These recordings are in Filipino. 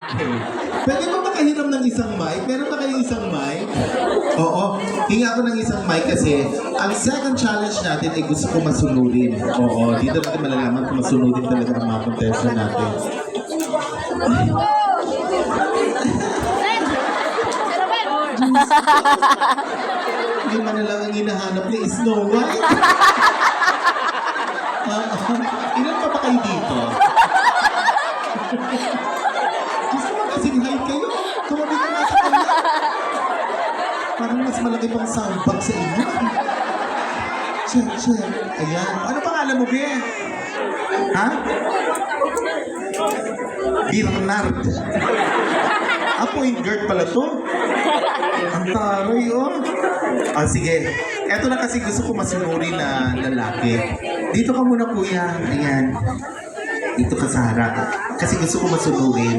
Okay. Pwede ba makahiram ng isang mic? Meron ba kayong isang mic? Oo. Hinga ako ng isang mic kasi ang second challenge natin ay gusto ko masunurin. Oo. Dito natin malalaman kung masunurin talaga ang mga contestant natin. Hindi man lang ang hinahanap ni Snow White. Ah, ah. ilan pa ba kayo dito? Gusto mo kasing high kayo? Tumabi ka nga sa kanya. Parang mas malaki pang soundbag sa inyo. Check, check. Ayan. Ano pangalan mo, Be? Ha? Bernard. Appoint pala to. Ang taray, oh. Ah, sige. Eto na kasi gusto ko masunuri na lalaki. Dito ka muna, kuya. Ayan. Dito ka sa harap. Kasi gusto ko masunurin.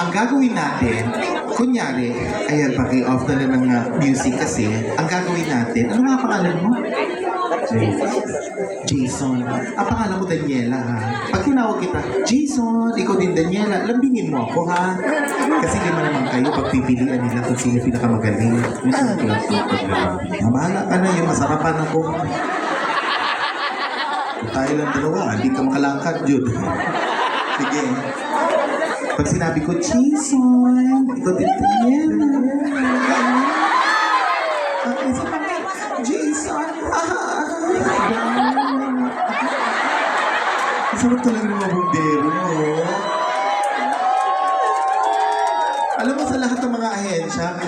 Ang gagawin natin, kunyari, ayan, paki-off na lang ng uh, music kasi, ang gagawin natin, ano nga pangalan mo? Jason. Ang pangalan mo, Daniela, ha? Pag tinawag kita, Jason, ikaw din, Daniela, lambingin mo ako, ha? Kasi lima naman kayo, pagpipilian nila kung sino pinakamagaling. Mamala ka na, yung masarapan ako. Tayo lang dalawa, hindi ka makalangkad, Jud. Sige. Pag sinabi ko, Jason, ikaw din, Daniela. Okay, isa pa nga. Jason, sarap talaga mga bumbero mo. Alam mo, sa lahat ng mga ahensya,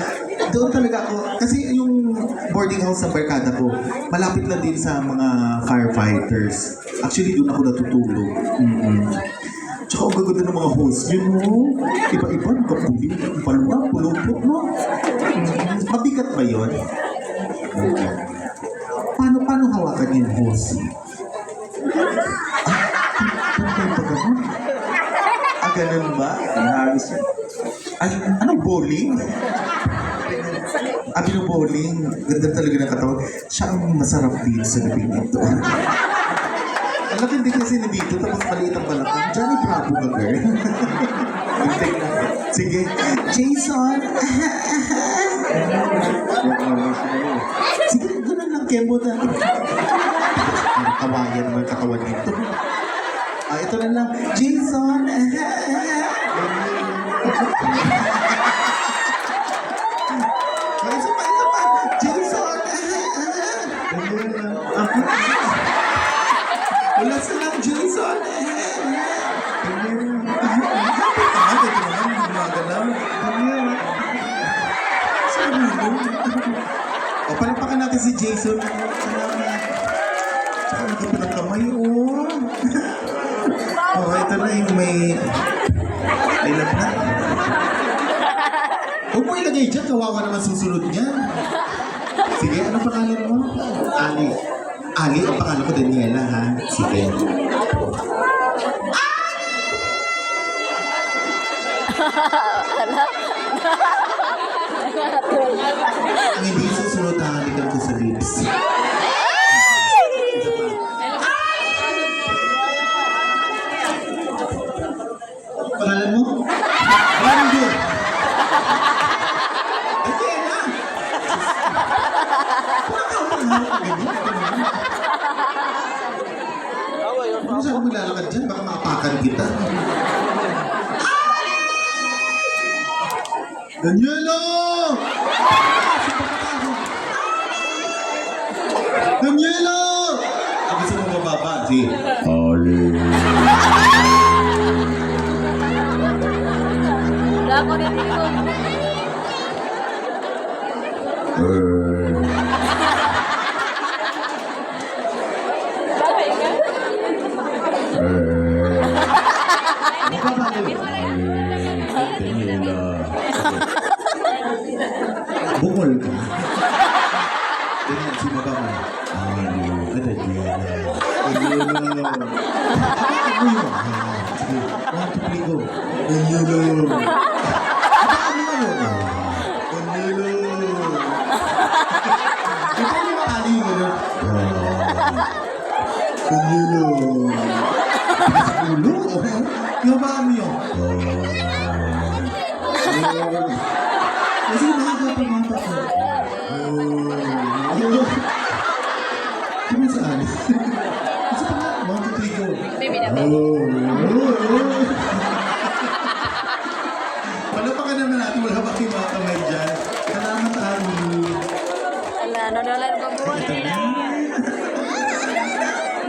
doon talaga ako, kasi yung boarding house ng barkada ko, malapit lang din sa mga firefighters. Actually, doon ako natutulog. Mm-mm. Tsaka ang gaganda ng mga host yun mo. Iba-iba, nakapuli, palwa, pulupot. Mm, Mabigat ba yun? Okay. Paano, paano hawakan yung host? Ah, ganun? Ah, ba? Nahagis yun. Ay, anong bowling? Ah, bowling. Ganda talaga ng katawan. Siya ang masarap dito sa gabi nito. Ang laki din kasi na dito, tapos maliit ang balakang. Johnny Na. Sige. Jason! Sige, ganun lang, Kembo na. Kawayan naman katawan dito. Ah, ito na lang. Jason! palapakan natin si Jason. Salamat. Tsaka nakapit ang kamay, oh. Oh, ito na yung may... I love na. Huwag mo ilagay dyan, kawawa naman susunod niyan. Sige, ano pangalan mo? Ali. Ali, ang pangalan ko Daniela, ha? Sige. Ang Ano saan mo lalakad dyan? Baka maapakan kita. Daniela! Daniela! Ang gusto mo bababa, si... Gago rin dito. Bungol go. Daniela. Ano nga yun? Daniela. Ito yung mga ali yun. ah. Daniela. Ulo? Yung ba mo yun? Kasi nakakapag mata ko. Oh. Kung saan? Kasi pa nga, one, two, three, go. Baby na Oh. oh. Palapakan naman natin, wala ba kayong mga kamay dyan? Salamat, Ari. Ala, na lang babuhan nila.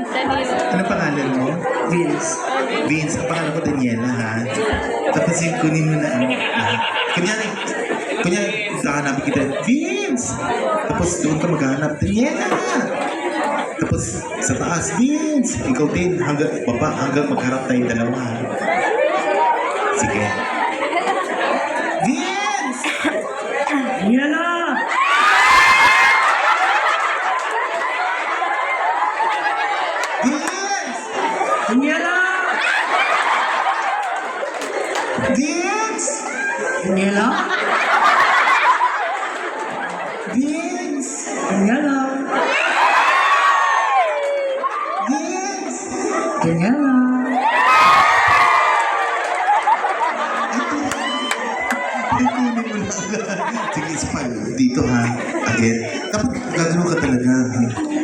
Sa nilo. Ano pangalan mo? Vince. Vince, ang pangalan ko Daniela, ha? Tapos yung kunin mo na, ah, kunyari, kunyari, hahanapin kita, Vince! Tapos doon ka maghahanap, Daniela! Tapos sa taas, Vince! Ikaw din, hanggang baba, hanggang magharap tayong dalawa. Sige. Vince! Vince! Daniela! Vince! Daniela! Vince! Pa. Dito ha. Again. Dapat gagano ka talaga. ha?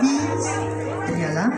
Vince! Daniela?